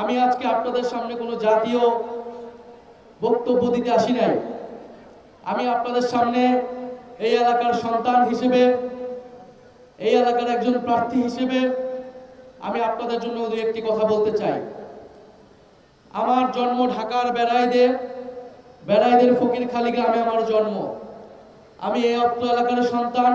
আমি আজকে আপনাদের সামনে কোনো জাতীয় বক্তব্য দিতে আসি নাই। আমি আপনাদের সামনে এই এলাকার সন্তান হিসেবে, এই এলাকার একজন প্রার্থী হিসেবে আমি আপনাদের জন্য দু একটি কথা বলতে চাই। আমার জন্ম ঢাকার বেড়াইদে, বেড়াইদের ফকিরখালি গ্রামে আমার জন্ম। আমি এই অত্র এলাকার সন্তান,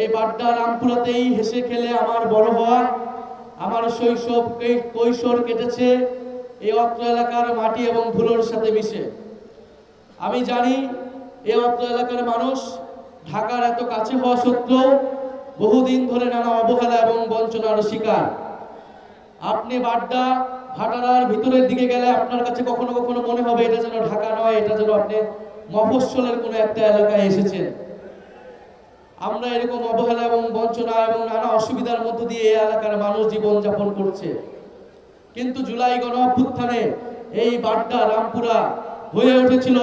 এই বাড্ডা রামপুরাতেই হেসে খেলে আমার বড় হওয়া আমার শৈশব কৈশোর কেটেছে এই অত্র এলাকার মাটি এবং ধুলোর সাথে মিশে। আমি জানি এই অত্র এলাকার মানুষ ঢাকার এত কাছে হওয়া সত্ত্বেও বহুদিন ধরে নানা অবহেলা এবং বঞ্চনার শিকার। আপনি বাড্ডা, ভাটারার ভিতরের দিকে গেলে আপনার কাছে কখনো কখনো মনে হবে, এটা যেন ঢাকা নয়, এটা যেন আপনি মফস্বলের কোনো একটা এলাকায় এসেছেন। আমরা এরকম অবহেলা এবং বঞ্চনা এবং নানা অসুবিধার মধ্য দিয়ে এই এলাকার মানুষ জীবন যাপন করছে। কিন্তু জুলাই গণ অভ্যুত্থানে এই বাড্ডা রামপুরা হয়ে উঠেছিল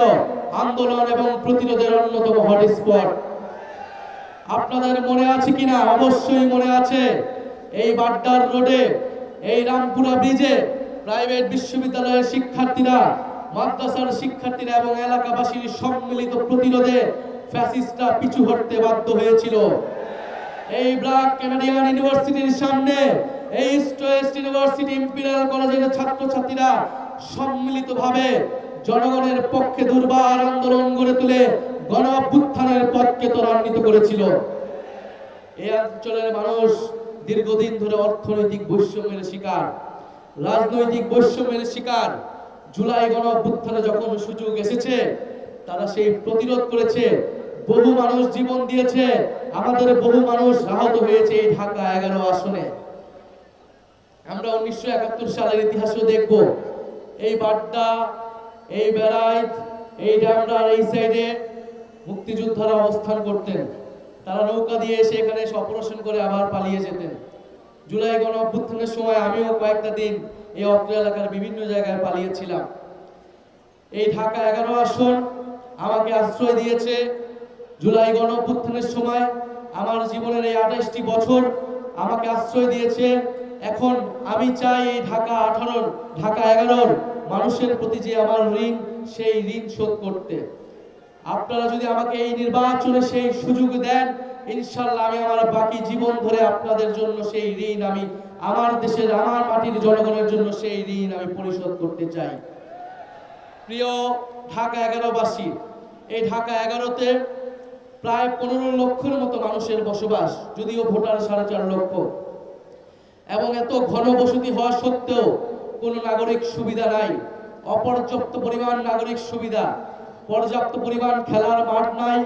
আন্দোলন এবং প্রতিরোধের অন্যতম হটস্পট। আপনাদের মনে আছে কিনা? অবশ্যই মনে আছে। এই বাড্ডার রোডে, এই রামপুরা ব্রিজে প্রাইভেট বিশ্ববিদ্যালয়ের শিক্ষার্থীরা, মাদ্রাসার শিক্ষার্থীরা এবং এলাকাবাসীর সম্মিলিত প্রতিরোধে ফ্যাসিস্টরা পিছু হটতে বাধ্য হয়েছিল। এই ব্ল্যাক কানাডিয়ান ইউনিভার্সিটির সামনে এই ইস্ট ওয়েস্ট ইউনিভার্সিটি ইম্পিরিয়াল কলেজের ছাত্রছাত্রীরা সম্মিলিতভাবে জনগণের পক্ষে দুর্বার আন্দোলন গড়ে তুলে গণ অভ্যুত্থানের পথকে ত্বরান্বিত করেছিল। এই অঞ্চলের মানুষ দীর্ঘদিন ধরে অর্থনৈতিক বৈষম্যের শিকার, রাজনৈতিক বৈষম্যের শিকার। জুলাই গণ অভ্যুত্থানে যখন সুযোগ এসেছে, তারা সেই প্রতিরোধ করেছে বহু মানুষ জীবন দিয়েছে, আমাদের বহু মানুষ আহত হয়েছে এই ঢাকা এগারো আসনে। আমরা উনিশশো একাত্তর সালের ইতিহাসও দেখব। এই বাড্ডা, এই বেড়াইত এই ডামরার এই সাইডে মুক্তিযোদ্ধারা অবস্থান করতেন। তারা নৌকা দিয়ে এসে এখানে অপারেশন করে আবার পালিয়ে যেতেন। জুলাই গণ অভ্যুত্থানের সময় আমিও কয়েকটা দিন এই অত্র এলাকার বিভিন্ন জায়গায় পালিয়েছিলাম। এই ঢাকা এগারো আসন আমাকে আশ্রয় দিয়েছে। জুলাই গণ অভ্যুত্থানের সময় আমার জীবনের এই আঠাশটি বছর আমাকে আশ্রয় দিয়েছে। এখন আমি চাই এই ঢাকা আঠারোর, ঢাকা এগারোর মানুষের প্রতি যে আমার ঋণ, সেই ঋণ শোধ করতে। আপনারা যদি আমাকে এই নির্বাচনে সেই সুযোগ দেন ইনশাল্লাহ আমি আমার বাকি জীবন ধরে আপনাদের জন্য সেই ঋণ আমি, আমার দেশের, আমার মাটির জনগণের জন্য সেই ঋণ আমি পরিশোধ করতে চাই। প্রিয় ঢাকা এগারোবাসী, এই ঢাকা এগারোতে প্রায় পনেরো লক্ষের মতো মানুষের বসবাস, যদিও ভোটার সাড়ে চার লক্ষ। এবং এত ঘন বসতি হওয়া সত্ত্বেও কোনো নাগরিক সুবিধা নাই। অপর্যাপ্ত পরিমাণ নাগরিক সুবিধা, পর্যাপ্ত পরিমাণ খেলার মাঠ নাই,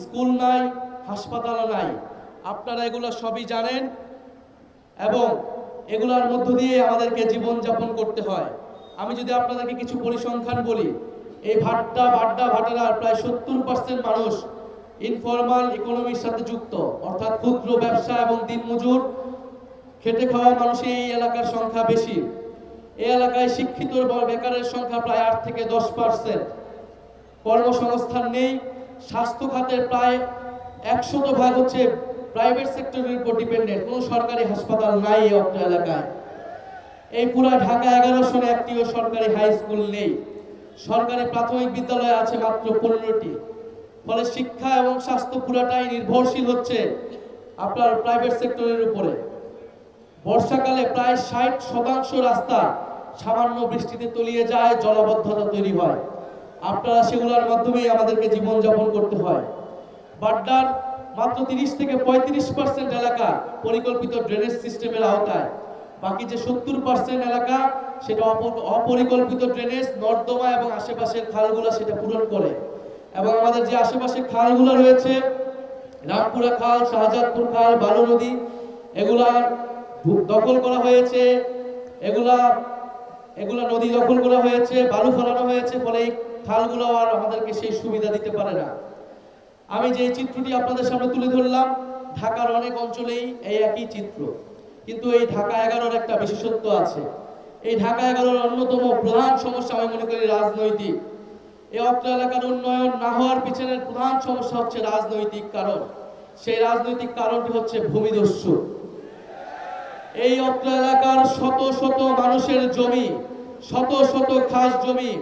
স্কুল নাই, হাসপাতাল নাই। আপনারা এগুলো সবই জানেন এবং এগুলোর মধ্য দিয়ে আমাদেরকে জীবন যাপন করতে হয়। আমি যদি আপনাদেরকে কিছু পরিসংখ্যান বলি, এই ভাট্টা বাড্ডা ভাটারার প্রায় সত্তর পার্সেন্ট মানুষ ইনফরমাল ইকোনমির সাথে যুক্ত, অর্থাৎ ক্ষুদ্র ব্যবসা এবং দিনমজুর। খেটে খাওয়া মানুষ এই এলাকার সংখ্যা বেশি। এই এলাকায় শিক্ষিত বেকারের সংখ্যা প্রায় আট থেকে দশ পার্সেন্ট। কর্মসংস্থান নেই, স্বাস্থ্য খাতের প্রায় একশত ভাগ হচ্ছে প্রাইভেট সেক্টরের উপর ডিপেন্ডেন্ট কোনো সরকারি হাসপাতাল নাই এই এলাকায়। এই পুরা ঢাকা এগারো সনে একটিও সরকারি হাই স্কুল নেই। সরকারি প্রাথমিক বিদ্যালয় আছে মাত্র পনেরোটি। ফলে শিক্ষা এবং স্বাস্থ্য পুরাটাই নির্ভরশীল হচ্ছে আপনার প্রাইভেট সেক্টরের উপরে। বর্ষাকালে প্রায় ষাট শতাংশ রাস্তা সামান্য বৃষ্টিতে তলিয়ে যায়, জলাবদ্ধতা তৈরি হয়। আপনারা সেগুলোর মাধ্যমেই আমাদেরকে জীবনযাপন করতে হয়। বাড্ডার মাত্র তিরিশ থেকে পঁয়ত্রিশ পার্সেন্ট এলাকা পরিকল্পিত ড্রেনেজ সিস্টেমের আওতায়। বাকি যে সত্তর পার্সেন্ট এলাকা, সেটা অপরিকল্পিত ড্রেনেজ নর্দমা এবং আশেপাশের খালগুলো সেটা পূরণ করে। এবং আমাদের যে আশেপাশে খালগুলো রয়েছে, রামপুরা খাল, শাহজাদপুর খাল, বালু নদী, এগুলা দখল করা হয়েছে। এগুলা এগুলা নদী দখল করা হয়েছে, বালু ফেলানো হয়েছে, ফলে এই খালগুলো আর আমাদেরকে সেই সুবিধা দিতে পারে না। আমি যে চিত্রটি আপনাদের সামনে তুলে ধরলাম, ঢাকার অনেক অঞ্চলেই এই একই চিত্র। কিন্তু এই ঢাকা এগারোর একটা বিশেষত্ব আছে। এই ঢাকা এগারোর অন্যতম প্রধান সমস্যা আমি মনে করি রাজনৈতিক। এই অত্র এলাকার উন্নয়ন না হওয়ার পিছনের প্রধান সমস্যা হচ্ছে রাজনৈতিক কারণ। সেই রাজনৈতিক কারণটি হচ্ছে ভূমিদস্যু। এই অত্র এলাকার শত শত মানুষের জমি, শত শত খাস জমি,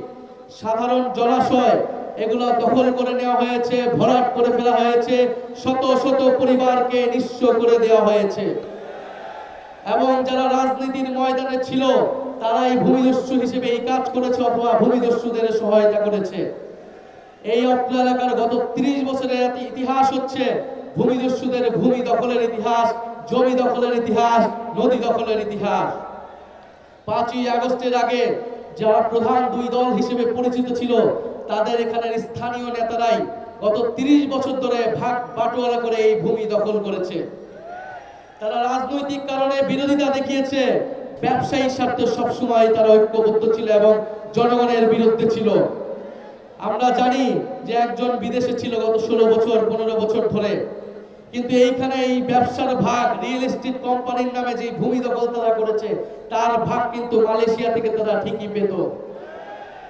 সাধারণ জলাশয়, এগুলো দখল করে নেওয়া হয়েছে, ভরাট করে ফেলা হয়েছে, শত শত পরিবারকে নিঃস্ব করে দেওয়া হয়েছে। এবং যারা রাজনীতির ময়দানে ছিল তারাই ভূমিদস্যু হিসেবে এই কাজ করেছে, অথবা ভূমিদস্যুদের সহায়তা করেছে। এই অত্র এলাকার গত 30 বছরের ইতিহাস হচ্ছে, ভূমিদস্যুদের ভূমি দখলের ইতিহাস, জমি দখলের ইতিহাস, নদী দখলের ইতিহাস। পাঁচই আগস্টের আগে যারা প্রধান দুই দল হিসেবে পরিচিত ছিল, তাদের এখানের স্থানীয় নেতারাই গত 30 বছর ধরে ভাগ বাটোয়ারা করে এই ভূমি দখল করেছে। তারা রাজনৈতিক কারণে বিরোধিতা দেখিয়েছে ব্যবসায়ী স্বার্থে সবসময় তারা ঐক্যবদ্ধ ছিল এবং জনগণের বিরুদ্ধে ছিল। আমরা জানি যে একজন বিদেশে ছিল গত ষোলো বছর, পনেরো বছর ধরে। কিন্তু এইখানে এই ব্যবসার ভাগ রিয়েল এস্টেট কোম্পানির নামে যে ভূমি দখল তারা করেছে, তার ভাগ কিন্তু মালয়েশিয়া থেকে তারা ঠিকই পেত।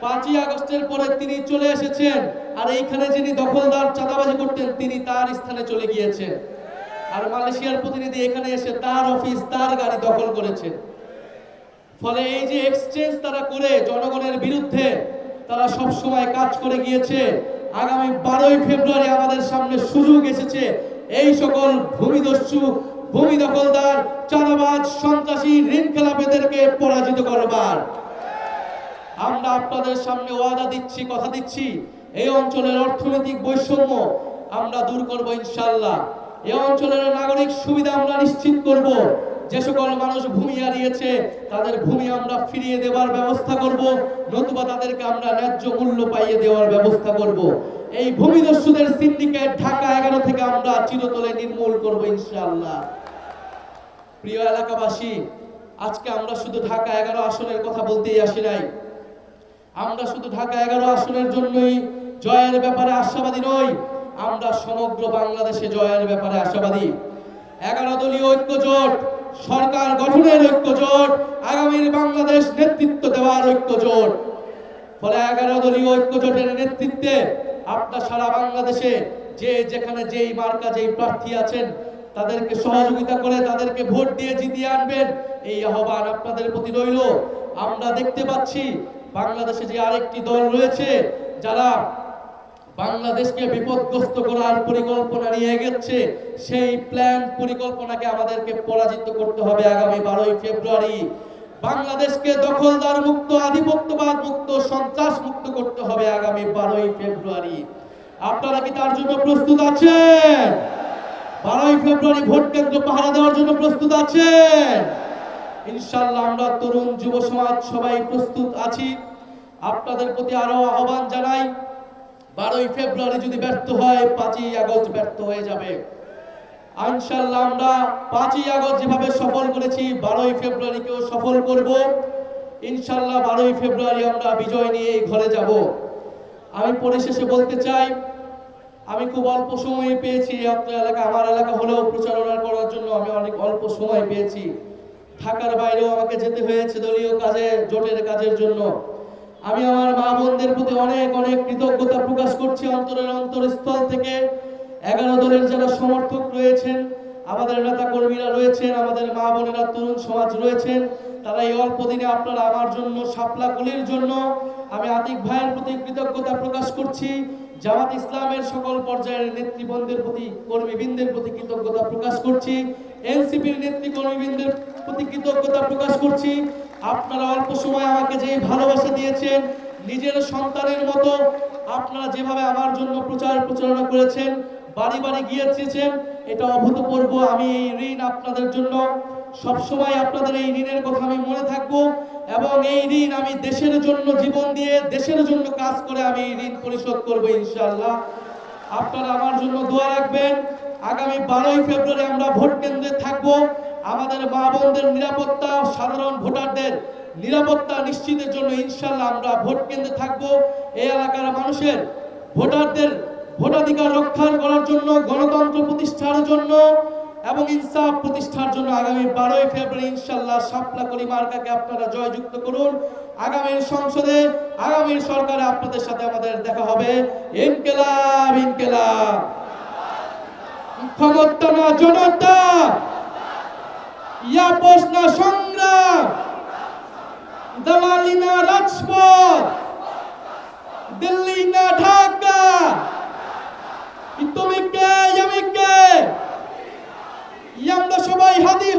পাঁচই আগস্টের পরে তিনি চলে এসেছেন, আর এইখানে যিনি দখলদার, চাঁদাবাজি করতেন, তিনি তার স্থানে চলে গিয়েছেন। আর মালয়েশিয়ার প্রতিনিধি এখানে এসে তার অফিস তার গাড়ি দখল করেছেন ফলে এই যে এক্সচেঞ্জ তারা করে জনগণের বিরুদ্ধে, তারা সব সময় কাজ করে গিয়েছে। আগামী বারোই ফেব্রুয়ারি আমাদের সামনে সুযোগ এসেছে। এই সকল ভূমিদস্যু ভূমি দখলদার, চাঁদাবাজ, সন্ত্রাসী, ঋণ খেলাপেদেরকে পরাজিত করবার। আমরা আপনাদের সামনে ওয়াদা দিচ্ছি, কথা দিচ্ছি। এই অঞ্চলের অর্থনৈতিক বৈষম্য আমরা দূর করব ইনশাল্লাহ। এই অঞ্চলের নাগরিক সুবিধা আমরা নিশ্চিত করব। যে সকল মানুষ ভূমি হারিয়েছে, তাদের ভূমি আমরা ফিরিয়ে দেওয়ার ব্যবস্থা করব, নতুবা তাদেরকে আমরা ন্যায্য মূল্য পাইয়ে দেওয়ার ব্যবস্থা করব। এই ভূমিদস্যুদের সিন্ডিকেট ঢাকা এগারো থেকে আমরা চিরতলে নির্মূল করব ইনশাআল্লাহ। প্রিয় এলাকাবাসী, আজকে আমরা শুধু ঢাকা এগারো আসনের কথা বলতেই আসি নাই। আমরা শুধু ঢাকা এগারো আসনের জন্যই জয়ের ব্যাপারে আশাবাদী নই, আমরা সমগ্র বাংলাদেশে জয়ের ব্যাপারে আশাবাদী। এগারো দলীয় ঐক্য জোট সরকার গঠনের ঐক্য জোট আগামীর বাংলাদেশ নেতৃত্ব দেওয়ার ঐক্য জোট ফলে এগারো দলীয় ঐক্য জোটের নেতৃত্বে আপনার সারা বাংলাদেশে যে যেখানে যেই মার্কা, যেই প্রার্থী আছেন, তাদেরকে সহযোগিতা করে তাদেরকে ভোট দিয়ে জিতিয়ে আনবেন, এই আহ্বান আপনাদের প্রতি রইল। আমরা দেখতে পাচ্ছি বাংলাদেশে যে আরেকটি দল রয়েছে, যারা বাংলাদেশকে বিপদগ্রস্ত করার পরিকল্পনা নিয়ে এগোচ্ছে, সেই প্ল্যান পরিকল্পনাকে আমাদেরকে পরাজিত করতে হবে আগামী বারোই ফেব্রুয়ারি। বাংলাদেশকে দখলদার মুক্ত, আধিপত্যবাদ মুক্ত, সন্ত্রাস মুক্ত করতে হবে আগামী বারোই ফেব্রুয়ারি। আপনারা কি তার জন্য প্রস্তুত আছেন? বারোই ফেব্রুয়ারি ভোট কেন্দ্র পাহারা দেওয়ার জন্য প্রস্তুত আছেন? ইনশাল্লাহ আমরা তরুণ, যুব সমাজ সবাই প্রস্তুত আছি। আপনাদের প্রতি আরও আহ্বান জানাই বারোই ফেব্রুয়ারি যদি ব্যর্থ হয়, পাঁচই আগস্ট ব্যর্থ হয়ে যাবে। ইনশাল্লাহ আমরা পাঁচই আগস্ট যেভাবে সফল করেছি, বারোই ফেব্রুয়ারিকেও সফল করব। ইনশাল্লাহ বারোই ফেব্রুয়ারি আমরা বিজয় নিয়ে ঘরে যাব। আমি পরিশেষে বলতে চাই, আমি খুব অল্প সময় পেয়েছি, আপনার এলাকা, আমার এলাকা হলেও প্রচারণা করার জন্য আমি অনেক অল্প সময় পেয়েছি। ঢাকার বাইরেও আমাকে যেতে হয়েছে দলীয় কাজে, জোটের কাজের জন্য। আমি আমার মা বোনদের প্রতি অনেক অনেক কৃতজ্ঞতা প্রকাশ করছি অন্তরের অন্তরস্থল থেকে। এগারো দলের যারা সমর্থক রয়েছেন, আমাদের নেতা কর্মীরা রয়েছেন, আমাদের মা বোনেরা তরুণ সমাজ রয়েছেন, তারা এই অল্প দিনে আপনারা আমার জন্য সাপলা গুলির জন্য আমি আতিক ভাইয়ের প্রতি কৃতজ্ঞতা প্রকাশ করছি। জামাত ইসলামের সকল পর্যায়ের নেতৃবৃন্দের প্রতি, কর্মীবৃন্দের প্রতি কৃতজ্ঞতা প্রকাশ করছি। এনসিপির নেত্রী কর্মীবৃন্দের প্রতি কৃতজ্ঞতা প্রকাশ করছি। আপনারা অল্প সময় আমাকে যে ভালোবাসা দিয়েছেন, নিজের সন্তানের মতো আপনারা যেভাবে আমার জন্য প্রচার প্রচারণা করেছেন, বাড়ি বাড়ি গিয়েছেন এটা অভূতপূর্ব। আমি এই ঋণ আপনাদের জন্য সব সময় আপনাদের এই ঋণের কথা আমি মনে থাকব এবং এই ঋণ আমি দেশের জন্য জীবন দিয়ে দেশের জন্য কাজ করে আমি ঋণ পরিশোধ করব ইনশাল্লাহ আপনারা আমার জন্য দোয়া রাখবেন। আগামী বারোই ফেব্রুয়ারি আমরা ভোট কেন্দ্রে থাকব। আমাদের মা বোনদের নিরাপত্তা, সাধারণ ভোটারদের নিরাপত্তা নিশ্চিতের জন্য ইনশাল্লাহ আমরা ভোট কেন্দ্রে থাকব। এই এলাকার মানুষের, ভোটারদের ভোটাধিকার রক্ষা করার জন্য, গণতন্ত্র প্রতিষ্ঠার জন্য এবং ইনসাফ প্রতিষ্ঠার জন্য আগামী বারোই ফেব্রুয়ারি ইনশাল্লাহ সাপলা করি মার্কাকে আপনারা জয়যুক্ত করুন। আগামীর সংসদে, আগামীর সরকারে আপনাদের সাথে আমাদের দেখা হবে। ইনকেলাব ইনকেলাব। ক্ষমতা জনতা। ইয়াপস না সংগ্রাম। দালালি না রাজপথ। দিল্লি না ঢাকা। তুমি কে, আমি কে? আমরা সবাই হাজির